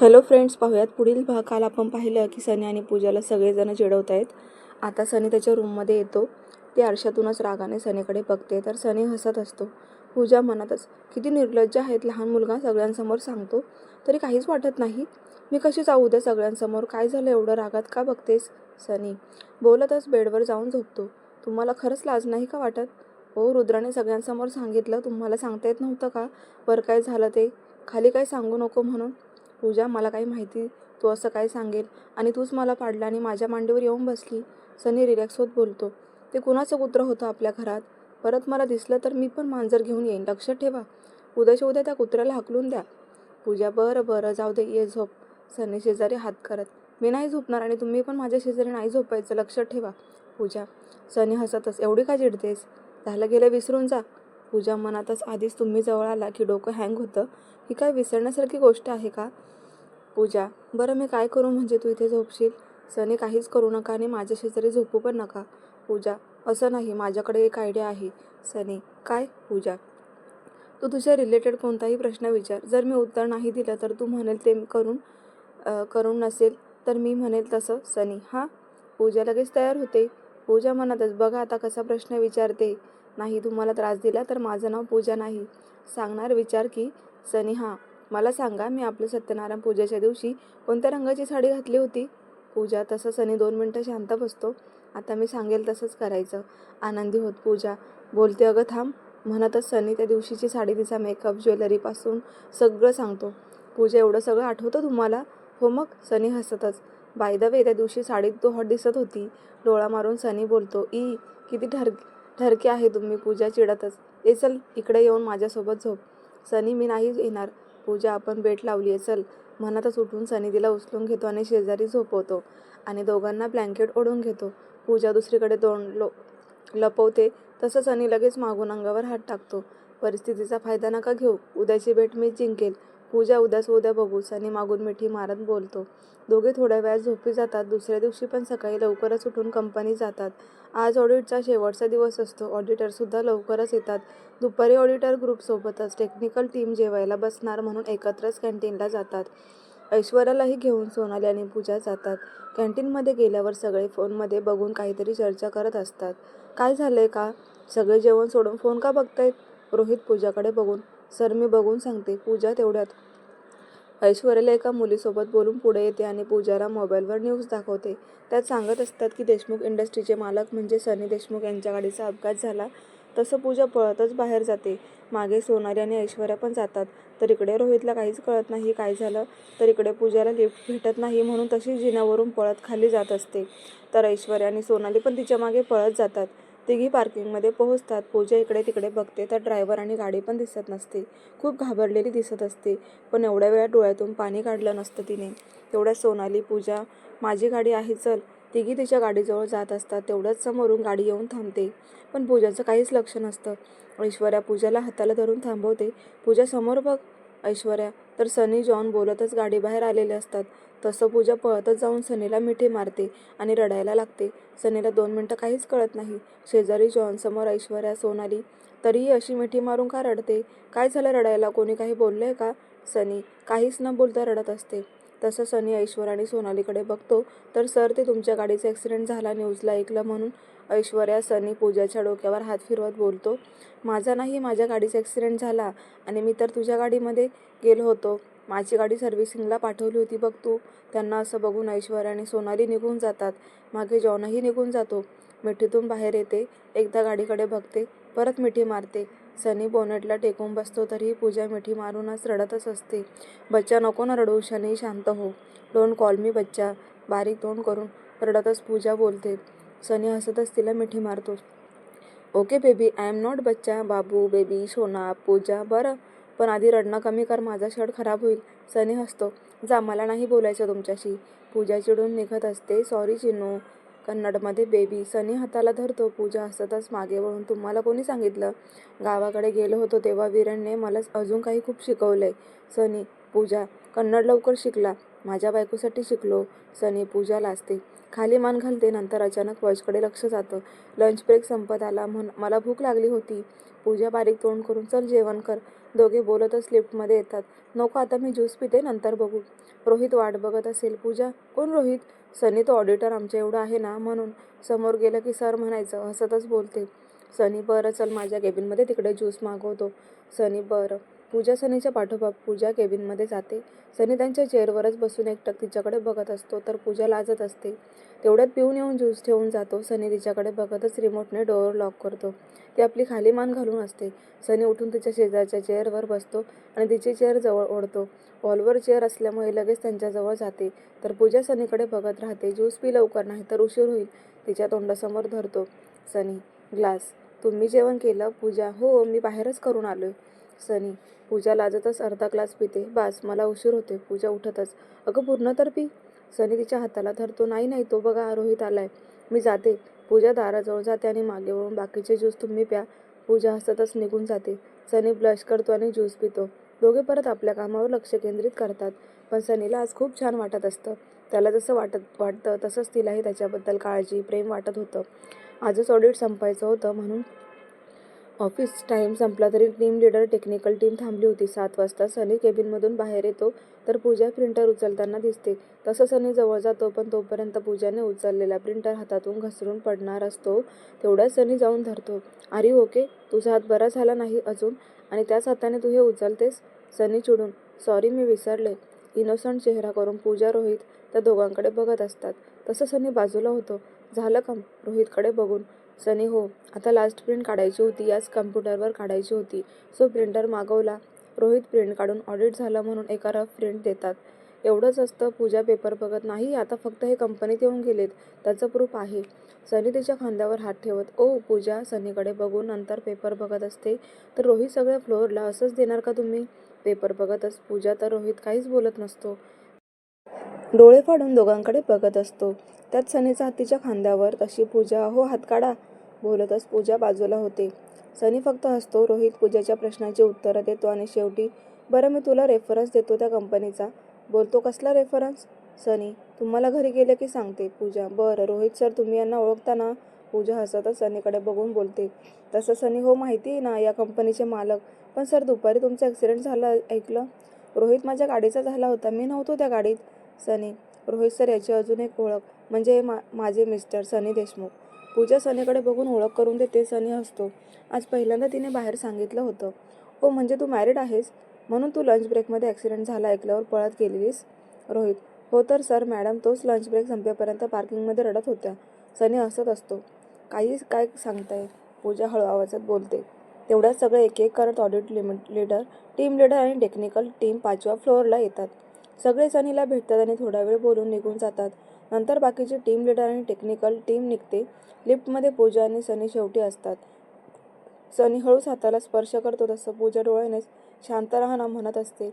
Hello friends पाहूयात. पुढील भाग काल आपण पाहिलं की सनी आणि पूजाला सगळेजण चिडवत आहेत आता सनी त्याच्या रूममध्ये येतो. ती आरशातूनच रागाने सनीकडे बघते. तर सनी हसत असतो. पूजा म्हणतच किती निर्लज्ज आहेत लहान मुलगा सगळ्यांसमोर सांगतो. तरी काहीच वाटत नाही. मी कशी जाऊ उद्या सगळ्यांसमोर? काय झालं? एवढं रागात का बघतेस? सनी बोलतच बेडवर जाऊन झोपतो. तुम्हाला खरंच लाज नाही का वाटत? हो रुद्राने सगळ्यांसमोर सांगितलं. तुम्हाला सांगता येत नव्हतं का? बरं काय झालं ते? खाली काय सांगू नको म्हणून. पूजा मला काही माहिती तू असं काय सांगेल? आणि तूच मला पाडलं आणि माझ्या मांडीवर येऊन बसली. सनी रिलॅक्स होत बोलतो. ते कुणाचं कुत्रं होतं आपल्या घरात? परत मला दिसलं तर मी पण मांजर घेऊन येईन. लक्षात ठेवा. उद्याच्या उद्या त्या कुत्र्याला हाकलून द्या. पूजा बरं बरं. जाऊ दे ये झोप. सनी शेजारी हात करत मी नाही झोपणार आणि तुम्ही पण माझ्या शेजारी नाही झोपायचं. लक्षात ठेवा. पूजा सनी हसतच एवढी का चिडतेस? झालं गेलं विसरून जा. पूजा मनातच आधीच तुम्ही जवळ आला की डोकं हँग होतं. ही काय विसरण्यासारखी गोष्ट आहे का? पूजा. बरं मी काय करू म्हणजे तू इथे झोपशील? सनी काहीच करू नका आणि माझ्या शेजारी झोपू पण नका. पूजा असं नाही माझ्याकडे एक आयडिया आहे. सनी काय? पूजा तू तुझ्या रिलेटेड कोणताही प्रश्न विचार. जर मी उत्तर नाही दिलं तर तू म्हणेल ते करून करून नसेल तर मी म्हणेल तसं. सनी हां? पूजा लगेच तयार होते. पूजा म्हणतच बघा आता कसा प्रश्न विचारते. नाही तुम्हाला त्रास दिला तर माझं नाव पूजा नाही. सांगणार विचार की सनी हां मला सांगा मी आपल्या सत्यनारायण पूजेच्या दिवशी कोणत्या रंगाची साडी घातली होती? पूजा तसं सनी दोन मिनटं शांत बसतो. आता मी सांगेल तसंच करायचं. आनंदी होत पूजा. बोलते अगं थांब. म्हणतच सनी त्या दिवशीची साडी तिचा मेकअप ज्वेलरीपासून सगळं सांगतो. पूजा एवढं सगळं आठवतं तुम्हाला? हो मग? सनी हसतच. बाय द वे त्या दिवशी साडीत तो हॉट दिसत होती. डोळा मारून सनी बोलतो ई किती ठर ठरके आहे तुम्ही पूजा चिडतच. ए चल इकडे येऊन माझ्यासोबत झोप. सनी मी नाही येणार. पूजा आपण बेट लावली आहे चल. मनातच उठून सनिधीला तिला उचलून घेतो आणि शेजारी झोपवतो आणि दोघांना ब्लँकेट ओढून घेतो. पूजा दुसरीकडे तोंड लो लपवते तसं सनी लगेच मागून अंगावर हात टाकतो. परिस्थितीचा फायदा नका घेऊ. उद्याची भेट मी जिंकेल. पूजा उद्याच उद्या बघूस आणि मागून मिठी मारत बोलतो. दोघे थोड्या वेळात झोपी जातात. दुसऱ्या दिवशी पण सकाळी लवकरच उठून कंपनी जातात. आज ऑडिटचा शेवटचा दिवस असतो. ऑडिटरसुद्धा लवकरच येतात. दुपारी ऑडिटर ग्रुपसोबतच टेक्निकल टीम जेवायला बसणार म्हणून एकत्रच कॅन्टीनला जातात. ऐश्वर्यालाही घेऊन सोनाली आणि पूजा जातात. कॅन्टीनमध्ये गेल्यावर सगळे फोनमध्ये बघून काहीतरी चर्चा करत असतात. काय झालं आहे का? सगळे जेवण सोडून फोन का बघतायत? रोहित पूजाकडे बघून सर मी बघून सांगते. पूजा तेवढ्यात. ऐश्वर्याला एका मुलीसोबत बोलून पुढे येते आणि पूजाला मोबाईलवर न्यूज दाखवते. त्यात सांगत असतात की देशमुख इंडस्ट्रीचे मालक म्हणजे सनी देशमुख यांच्या गाडीचा अपघात झाला. तसं पूजा पळतच बाहेर जाते. मागे सोनाली आणि ऐश्वर्या पण जातात. तर इकडे रोहितला काहीच कळत नाही काय झालं. तर इकडे पूजाला लिफ्ट भेटत नाही म्हणून तशी जिन्यावरून पळत खाली जात असते. तर ऐश्वर्या आणि सोनाली पण तिच्यामागे पळत जातात. तिघी पार्किंगमध्ये पोहोचतात. पूजा इकडे तिकडे बघते. तर ड्रायव्हर आणि गाडी पण दिसत नसते. खूप घाबरलेली दिसत असते. पण एवढ्या वेळा डोळ्यातून पाणी काढलं नसतं तिने. तेवढ्या सोनाली पूजा माझी गाडी आहे चल. तिघी तिच्या गाडीजवळ जात असतात. तेवढ्याच समोरून गाडी येऊन थांबते. पण पूजाचं काहीच लक्ष नसतं. ऐश्वर्या पूजाला हाताला धरून थांबवते. पूजा समोर बघ. ऐश्वर्या तर सनी जॉन बोलतच गाडी बाहेर आलेले असतात. तसं पूजा पळतच जाऊन सनीला मिठी मारते आणि रडायला लागते. सनीला दोन मिनटं काहीच कळत नाही. शेजारी जॉन समोर ऐश्वर्या सोनाली तरीही अशी मिठी मारून का रडते? काय झालं रडायला? कोणी काही बोललंय का? सनी काहीच न बोलता रडत असते. तसं सनी ऐश्वर्या आणि सोनालीकडे बघतो तर सर ते तुमच्या गाडीचा ॲक्सिडेंट झाला न्यूजला ऐकलं म्हणून. ऐश्वर्या सनी पूजाच्या डोक्यावर हात फिरवत बोलतो माझा नाही माझ्या गाडीचा ॲक्सिडेंट झाला आणि मी तर तुझ्या गाडीमध्ये गेलो होतो. माझी गाडी सर्व्हिसिंगला पाठवली होती बघ तू. त्यांना असं बघून ऐश्वर्या आणि सोनाली निघून जातात. मागे जॉनही निघून जातो. मिठीतून बाहेर येते. एकदा गाडीकडे बघते. परत मिठी मारते. सनी बोनेटला टेकून बसतो तरीही पूजा मिठी मारूनच रडतच असते. बच्चा नको ना रडू शनी शांत हो. डोंट कॉल मी बच्चा. बारीक तोंड करून रडतच पूजा बोलते. सनी हसतच तिला मिठी मारतो. Okay baby I am not बच्चा. बाबू बेबी सोना पूजा बरं. पण आधी रडणं कमी कर माझा शर्ट खराब होईल. सनी हसतो. जा मला नाही बोलायचं तुमच्याशी. पूजा चिडून निघत असते. सॉरी चिनू. कन्नडमध्ये बेबी सनी हाताला धरतो. पूजा हसतच मागे वळून तुम्हाला कोणी सांगितलं? गावाकडे गेलो होतो तेव्हा विरणने मला अजून काही खूप शिकवलंय. सनी पूजा कन्नड लवकर शिकला. माझ्या बायकोसाठी शिकलो. सनी पूजा लाजते. खाली मान घालते. नंतर अचानक वॉचकडे लक्ष जातं. लंच ब्रेक संपत आला म्हण मला भूक लागली होती. पूजा बारीक तोंड करून चल जेवण कर. दोघे बोलतच लिफ्टमध्ये येतात. नको आता मी ज्यूस पिते नंतर बघू. रोहित वाट बघत असेल पूजा कोण रोहित? सनी तो ऑडिटर आमच्या एवढा आहे ना? म्हणून समोर गेलं की सर म्हणायचं हसतच बोलते. सनी बरं चल माझ्या केबिनमध्ये तिकडे ज्यूस मागवतो. सनी बरं. पूजा सनीच्या पाठोपाठ पूजा केबिनमध्ये जाते. सनी त्यांच्या चेअरवरच बसून एकटक तिच्याकडे बघत असतो तर पूजा लाजत असते. तेवढ्यात पिऊन येऊन ज्यूस ठेवून जातो. सनी तिच्याकडे बघतच रिमोटने डोअर लॉक करतो. ती आपली खाली मान घालून असते. सनी उठून तिच्या शेजारच्या चेअरवर बसतो आणि तिची चेअर जवळ ओढतो. हॉलवर चेअर असल्यामुळे लगेच त्यांच्याजवळ जाते. तर पूजा सनीकडे बघत राहते. ज्यूस पी लवकर नाही तर उशीर होईल. तिच्या तोंडासमोर धरतो. सनी ग्लास तुम्ही जेवण केलं? पूजा हो मी बाहेरच करून आलोय. सनी पूजा लाजतच अर्धा ग्लास पिते. बास मला उशीर होते पूजा उठतच. अगं पूर्ण तर पी. सनी तिच्या हाताला धरतो. नाही नाही तो बघा रोहित आलाय. मी जाते. पूजा दाराजवळ जाते आणि मागे वळून बाकीचे ज्यूस तुम्ही प्या. पूजा हसतच निघून जाते. सनी ब्लश करतो आणि ज्यूस पितो. दोघे परत आपल्या कामावर लक्ष केंद्रित करतात. पण सनीला आज खूप छान वाटत असतं. त्याला जसं वाटत वाटतं तसंच तिलाही त्याच्याबद्दल काळजी प्रेम वाटत होतं. आजच ऑडिट संपायचं होतं म्हणून ऑफिस टाईम संपला तरी टीम लीडर टेक्निकल टीम थांबली होती. सात वाजता सनी केबिनमधून बाहेर येतो तर पूजा प्रिंटर उचलताना दिसते. तसं सनी जवळ जातो पण तोपर्यंत पूजाने उचललेला प्रिंटर हातातून घसरून पडणार असतो. तेवढ्या सनी जाऊन धरतो. अरे ओके. तुझा हात बरा झाला नाही अजून आणि त्याच हाताने तू हे उचलतेस? सनी चिडून. सॉरी मी विसरले. इनोसंट चेहरा करून पूजा रोहित त्या दोघांकडे बघत असतात. तसं सनी बाजूला होतो. झालं का रोहितकडे बघून. सनी हो. आता लास्ट प्रिंट काढायची होती याच कम्प्युटरवर काढायची होती. सो प्रिंटर मागवला. रोहित प्रिंट काढून ऑडिट झालं म्हणून एका रफ प्रिंट देतात. एवढंच असतं पूजा पेपर बघत नाही आता फक्त हे कंपनीत येऊन गेलेत. त्याचं प्रूफ आहे. सनी तिच्या खांद्यावर हात ठेवत ओ पूजा सनीकडे बघून नंतर पेपर बघत असते. तर रोहित सगळ्या फ्लोअरला असंच देणार का तुम्ही? पेपर बघतच पूजा तर रोहित काहीच बोलत नसतो. डोळे फाडून दोघांकडे बघत असतो. त्यात सनीचा हत्तीच्या खांद्यावर तशी पूजा हो हात काढा बोलतच पूजा बाजूला होते. सनी फक्त हसतो. रोहित पूजाच्या प्रश्नाची उत्तरं देतो आणि शेवटी बरं मी तुला रेफरन्स देतो त्या कंपनीचा बोलतो कसला रेफरन्स सनी तुम्हाला घरी गेले की सांगते पूजा. बरं रोहित सर तुम्ही यांना ओळखता ना? पूजा हसतच सनीकडे बघून बोलते. तसं सनी हो माहिती आहे ना या कंपनीचे मालक. पण सर दुपारी तुमचा ॲक्सिडेंट झाला ऐकलं? रोहित माझ्या गाडीचा झाला होता. मी नव्हतो त्या गाडीत. सनी. रोहित सर याची अजून एक ओळख म्हणजे मा माझे मिस्टर सनी देशमुख. पूजा सनीकडे बघून ओळख करून देते सनी हसतो. आज पहिल्यांदा तिने बाहेर सांगितलं होतं. ओ म्हणजे तू मॅरिड आहेस? म्हणून तू लंच ब्रेकमध्ये ॲक्सिडेंट झाला ऐकल्यावर पळत गेलेलीस? रोहित. हो तर सर मॅडम तोच लंच ब्रेक संपेपर्यंत पार्किंगमध्ये रडत होत्या. सनी हसत असतो. काहीच काय सांगताय? पूजा हळू आवाजात बोलते. तेवढ्यात सगळे एक एक करत audit limit leader team leader आणि टेक्निकल टीम पाचव्या फ्लोअरला येतात. सगळे सनीला भेटतात आणि थोडा वेळ बोलून निघून जातात. नंतर बाकीची टीम लीडर आणि टेक्निकल टीम निघते. लिफ्टमध्ये पूजा आणि सनी शेवटी असतात. सनी हळूच हाताला स्पर्श करतो तसं पूजा डोळ्यानेच शांत राहणं म्हणत असते.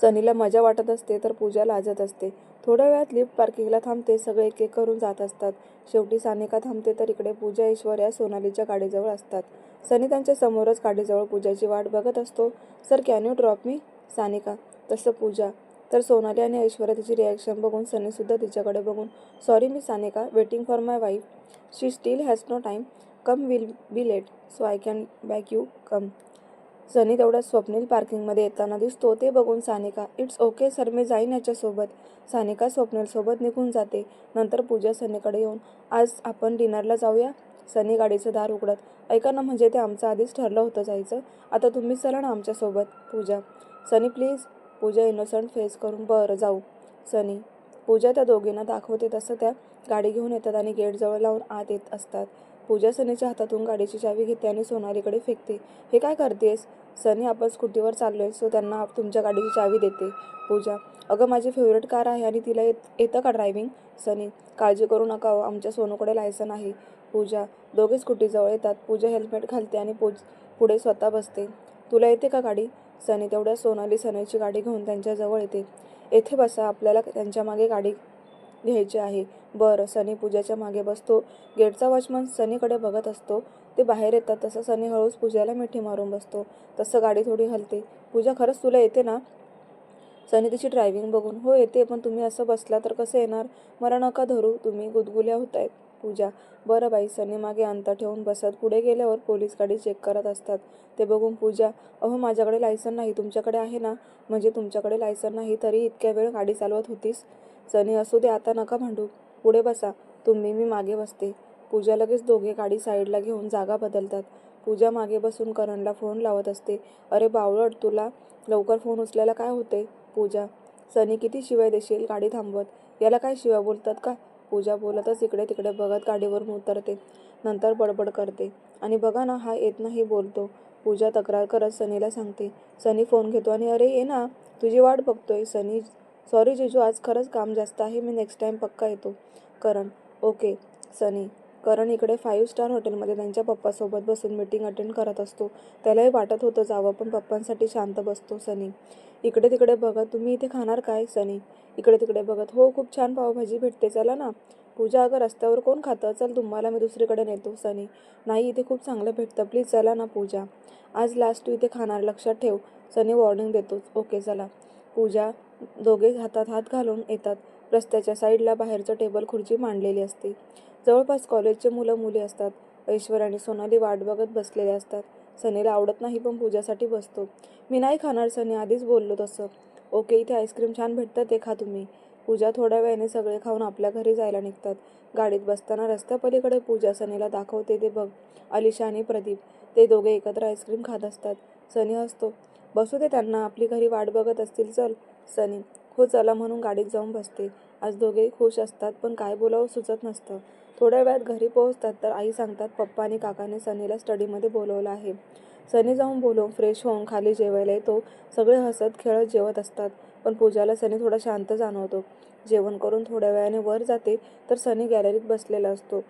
सनीला मजा वाटत असते तर पूजा लाजत असते. थोड्या वेळात लिफ्ट पार्किंगला थांबते सगळे एक एक करून जात असतात. शेवटी सानिका थांबते तर इकडे पूजा ईश्वर या सोनालीच्या गाडीजवळ असतात. सनी त्यांच्या समोरच गाडीजवळ पूजाची वाट बघत असतो. Sir can you drop me Sanika. तसं पूजा. तर सोनाली आणि ऐश्वर्या तिची रिॲक्शन बघून सनीसुद्धा तिच्याकडे बघून sorry me Sanika waiting for my wife she still has no time come will be late so I can back you come Sunny तेवढ्या स्वप्नील पार्किंगमध्ये येताना दिसतो. ते बघून सानिका इट्स ओके सर मी जाईन याच्यासोबत. सानिका स्वप्नीलसोबत निघून जाते. नंतर पूजा सनीकडे येऊन आज आपण डिनरला जाऊया? सनी गाडीचं दार उघडत ऐका ना म्हणजे ते आमचं आधीच ठरलं होतं जायचं. आता तुम्हीच चला ना आमच्यासोबत Pooja. Sunny please Pooja innocent face करून बरं जाऊ सनी. पूजा त्या दोघींना दाखवते तसं त्या गाडी घेऊन येतात आणि गेटजवळ लावून आत येत असतात. पूजा सनीच्या हातातून गाडीची चावी घेते आणि सोनालीकडे फेकते. हे काय करतेस? सनी आपण स्कूटीवर चाललोय सो त्यांना तुमच्या गाडीची चावी देते. पूजा अगं माझी फेवरेट कार आहे आणि तिला येत येतं का ड्रायव्हिंग सनी काळजी करू नका हो, आमच्या सोनूकडे लायसन आहे पूजा दोघे स्कूटीजवळ येतात. पूजा हेल्मेट घालते आणि पूज पुढे स्वतः बसते. तुला येते का गाडी? सनी तेवढ्या सोनाली सनीची गाडी घेऊन त्यांच्याजवळ येते. येथे बसा आपल्याला त्यांच्या मागे गाडी घ्यायची आहे. बरं सनी पूजाच्या मागे बसतो. गेटचा वॉचमन सनीकडे बघत असतो. ते बाहेर येतात तसं सनी हळूच पूजाला मिठी मारून बसतो. तसं गाडी थोडी हलते. पूजा खरंच तुला येते ना? सनी तिची ड्रायव्हिंग बघून हो येते पण तुम्ही असं बसला तर कसं येणार? मला नका धरू तुम्ही गुदगुल्या होत आहेत पूजा बरं बाई सनी मागे अंतर ठेवून बसत पुढे गेल्यावर पोलीस गाडी चेक करत असतात. ते बघून पूजा अहो माझ्याकडे लायसन नाही तुमच्याकडे आहे ना? म्हणजे तुमच्याकडे लायसन नाही तरी इतक्या वेळ गाडी चालवत होतीस? सनी असू दे आता नका भांडू. पुढे बसा. तुम्ही मी मागे बसते. पूजा लगेच दोघे गाडी साईडला घेऊन जागा बदलतात. पूजा मागे बसून करणला फोन लावत असते. अरे बावळट तुला लवकर फोन उचलायला काय होते पूजा सनी किती शिवाय देशील गाडी थांबवत? याला काय शिवाय बोलतात का? पूजा बोलतच इकडे तिकडे बघत गाडीवरून उतरते. नंतर बडबड करते. आणि बघा ना हा येत नाही बोलतो. पूजा तक्रार करत सनीला सांगते. सनी फोन घेतो आणि अरे ये ना. तुझी वाट बघतोय. सनी सॉरी जिजू आज खरंच काम जास्त आहे. मी नेक्स्ट टाईम पक्का येतो. करण ओके सनी करण इकडे फाईव्ह स्टार हॉटेलमध्ये त्यांच्या पप्पासोबत बसून मीटिंग अटेंड करत असतो. त्यालाही वाटत होतं जावं पण पप्पांसाठी शांत बसतो सनी. इकडे तिकडे बघत तुम्ही इथे खाणार काय? सनी इकडे तिकडे बघत हो खूप छान पावभाजी भेटते चला ना. पूजा अगं रस्त्यावर कोण खातं? चल तुम्हाला मी दुसरीकडे नेतो सनी. नाही इथे खूप चांगलं भेटतं. प्लीज चला ना पूजा. आज लास्ट तू इथे खाणार लक्षात ठेव. सनी वॉर्निंग देतो. ओके चला. पूजा दोघे हातात हात घालून येतात. रस्त्याच्या साईडला बाहेरचं टेबल खुर्ची मांडलेली असते. जवळपास कॉलेजचे मुलं मुली असतात. ऐश्वर आणि सोनाली वाट बघत बसलेले असतात. सनीला आवडत नाही पण पूजासाठी बसतो. मी नाही खाणार सनी. आधीच बोललो तसं. ओके इथे आईस्क्रीम छान भेटतं ते खा तुम्ही. पूजा थोड्या वेळाने सगळे खाऊन आपल्या घरी जायला निघतात. गाडीत बसताना रस्त्यापलीकडे पूजा सनीला दाखवते ते बघ. अलिशा आणि प्रदीप ते दोघे एकत्र आईस्क्रीम खात असतात. सनी हसतो. बसू दे त्यांना आपली घरी वाट बघत असतील चल. सनी हो चला म्हणून गाडीत जाऊन बसते. आज दोघेही खुश असतात पण काय बोलावं सुचत नसतं. थोड्या वेळात घरी पोहोचतात तर आई सांगतात पप्पा आणि काकाने सनीला स्टडीमध्ये बोलवलं आहे. सनी जाऊन बोलून फ्रेश होऊन खाली जेवायला येतो. सगळे हसत खेळत जेवत असतात. पण पूजाला सनी थोडा शांत जाणवतो. जेवण करून थोड्या वेळाने वर जाते तर सनी गॅलरीत बसलेला असतो.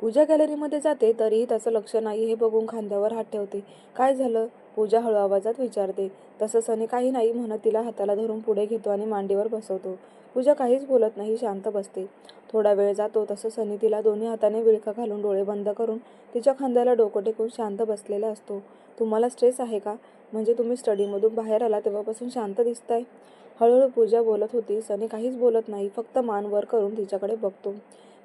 पूजा गॅलरीमध्ये जाते तरीही त्याचं लक्ष नाही हे बघून खांद्यावर हात ठेवते. काय झालं? पूजा हळू आवाजात विचारते. तसं सनी काही नाही म्हणत तिला हाताला धरून पुढे घेतो आणि मांडीवर बसवतो. पूजा काहीच बोलत नाही शांत बसते. थोडा वेळ जातो तसं सनी तिला दोन्ही हाताने विळखा घालून डोळे बंद करून तिच्या खांद्याला डोकं टेकून शांत बसलेला असतो. तुम्हाला स्ट्रेस आहे का? म्हणजे तुम्ही स्टडीमधून बाहेर आला तेव्हापासून शांत दिसताय? हळूहळू पूजा बोलत होती. सनी काहीच बोलत नाही फक्त मान वर करून तिच्याकडे बघतो.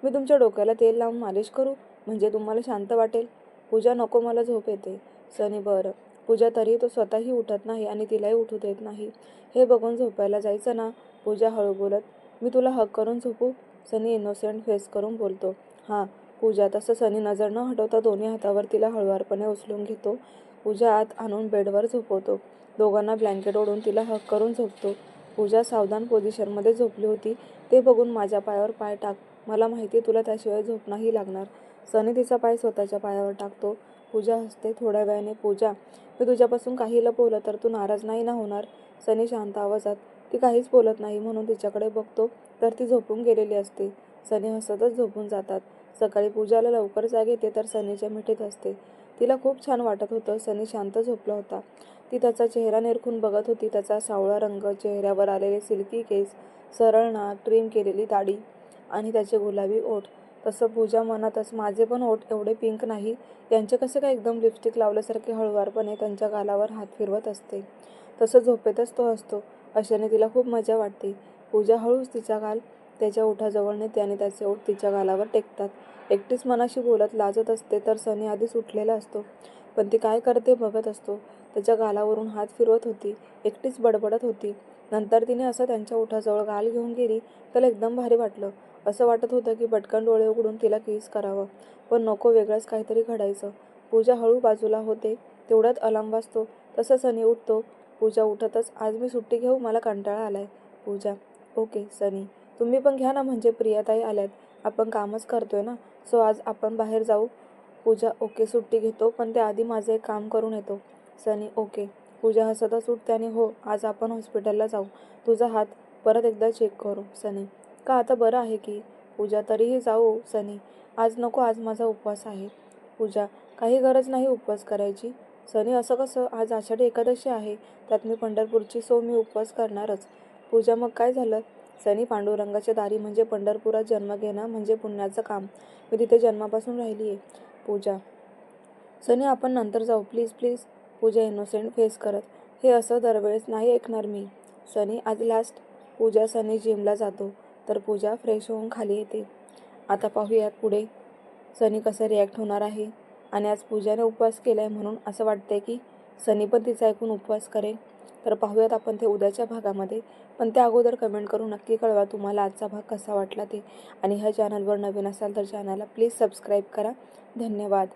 मी तुमच्या डोक्याला तेल लावून मालिश करू? म्हणजे तुम्हाला शांत वाटेल? पूजा नको मला झोप येते. सनी बरं. पूजा तरी तो स्वतःही उठत नाही आणि तिलाही उठू देत नाही. हे बघून झोपायला जायचं ना? पूजा हळू बोलत मी तुला हक करून झोपू? सनी इनोसेंट फेस करून बोलतो. हां पूजा तसं सनी नजर न हटवता दोन्ही हातावर तिला हळुवारपणे उचलून घेतो. पूजा आत आणून बेडवर झोपवतो. दोघांना ब्लँकेट ओढून तिला हक करून झोपतो. पूजा सावधान पोझिशनमध्ये झोपली होती. ते बघून माझ्या पायावर पाय टाक. मला माहिती आहे तुला त्याशिवाय झोप नाही लागणार. सनी तिचा पाय स्वतःच्या पायावर टाकतो. पूजा हसते. थोड्या वेळाने पूजा मी तुझ्यापासून काही लपवलं तर तू नाराज नाही ना होणार? सनी शांत आवाजात ती काहीच बोलत नाही म्हणून तिच्याकडे बघतो तर ती झोपून गेलेली असते. सनी हसतच झोपून जातात. सकाळी पूजाला लवकर जाग येते तर सनीच्या मिठीत असते. तिला खूप छान वाटत होतं. सनी शांत झोपला होता. ती त्याचा चेहरा निरखून बघत होती. त्याचा सावळा रंग चेहऱ्यावर आलेले सिल्की केस सरळ नाक ट्रिम केलेली दाढी आणि त्याचे गुलाबी ओठ. तसं पूजा मनातच माझे पण ओठ एवढे पिंक नाही. यांचे कसे काय एकदम लिपस्टिक लावल्यासारखे हळुवारपणे त्यांच्या गालावर हात फिरवत असते. तसं झोपेतच तो असतो अशाने तिला खूप मजा वाटते. पूजा हळूच तिचा गाल त्याच्या ओठाजवळ नेते आणि त्याचे ओठ तिच्या गालावर टेकतात. एकटीच मनाशी बोलत लाजत असते तर सनी आधीच उठलेला असतो. पण ती काय करते बघत असतो. त्याच्या गालावरून हात फिरवत होती. एकटीच बडबडत होती. नंतर तिने असं त्यांच्या ओठाजवळ गाल घेऊन गेली त्याला एकदम भारी वाटलं. असं वाटत होतं की पटकन डोळे उघडून तिला किस करावं. पण नको वेगळंच काहीतरी घडायचं. पूजा हळू बाजूला होते. तेवढ्यात अलार्म वाजतो तसं सनी उठतो. पूजा उठतच आज मी सुट्टी घेऊ मला कंटाळा आलाय. पूजा. ओके सनी. तुम्ही पण घ्या ना म्हणजे प्रियाताई आल्यात. आपण कामच करतोय ना. सो आज आपण बाहेर जाऊ. पूजा ओके सुट्टी घेतो पण त्याआधी माझं एक काम करून येतो. सनी ओके. पूजा हसतच उठते आणि हो आज आपण हॉस्पिटलला जाऊ. तुझा हात परत एकदा चेक करू सनी. का आता बरं आहे की? पूजा तरीही जाऊ सनी. आज नको आज माझा उपवास आहे. पूजा काही गरज नाही उपवास करायची? सनी असं कसं? आज आषाढी एकादशी आहे त्यात मी पंढरपूरची सो मी उपवास करणारच. पूजा मग काय झालं? सनी पांडुरंगाच्या दारी म्हणजे पंढरपुरात जन्म घेणं म्हणजे पुण्याचं काम. मी तिथे जन्मापासून राहिली आहे पूजा. सनी आपण नंतर जाऊ. Please please. Pooja innocent face करत. हे असं दरवेळेस नाही ऐकणार मी. सनी आज लास्ट पूजा सनी जिमला जातो. तर पूजा फ्रेश होऊन खाली येते. आता पाहूयात पुढे. सनी कसं रिॲक्ट होणार आहे? आणि आज पूजाने उपवास केला आहे म्हणून असं वाटतंय की सनी पण तिचा ऐकून उपवास करेल. तर पाहूयात आपण ते उद्याच्या भागामध्ये. पण त्या अगोदर कमेंट करून नक्की कळवा तुम्हाला आजचा भाग कसा वाटला ते. आणि ह्या चॅनलवर नवीन असाल तर चॅनलला प्लीज सबस्क्राईब करा. धन्यवाद.